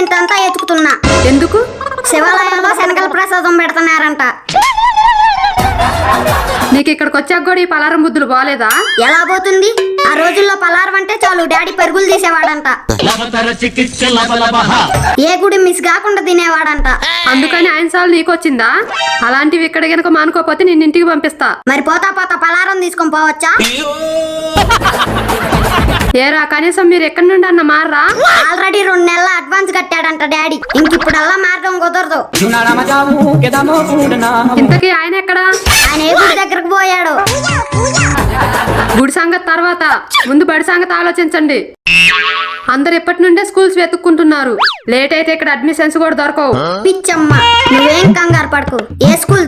ఇంతంతా ఎతుకుతున్నా. ఎందుకు? శివాలయంలో శనగల ప్రసాదం పెడుతున్నారంట. నీకు ఇక్కడికి వచ్చాక కూడా ఈ పలారం బుద్ధులు బాలేదా ఎలా పోతుంది? ఆ రోజుల్లో పలారం అంటే చాలు డాడీ పరుగులు తీసేవాడంట. ఏ గుడి మిస్ కాకుండా తినేవాడంట. అందుకని ఆయన సార్లు నీకు వచ్చిందా? అలాంటివి ఇక్కడ గనక మానుకోపోతే నిన్ను ఇంటికి పంపిస్తా. మరి పోతా పోతా పలారం తీసుకొని పోవచ్చా? ఏరా కనీసం మీరు ఎక్కడి నుండి అన్న మారరా? ఆల్రెడీ రెండు నెలల అడ్వాన్స్ కట్టాడంట డాడీ. ఇంక ఇప్పుడల్లా మార్గం కుదరదు. ఇంతకీ ఆయన ఎక్కడా? ఆయన ఏ గుడి దగ్గరకు పోయాడు? గుడి సంగతి తర్వాత. ముందు బడి సంగతి ఆలోచించండి. అందరు ఎప్పటి నుండే స్కూల్స్ వెతుక్కుంటున్నారు. లేట్ అయితే ఇక్కడ అడ్మిషన్స్ కూడా దొరకవు. పిచ్చమ్మ నువ్వేం కంగారు పడకు. ఏ స్కూల్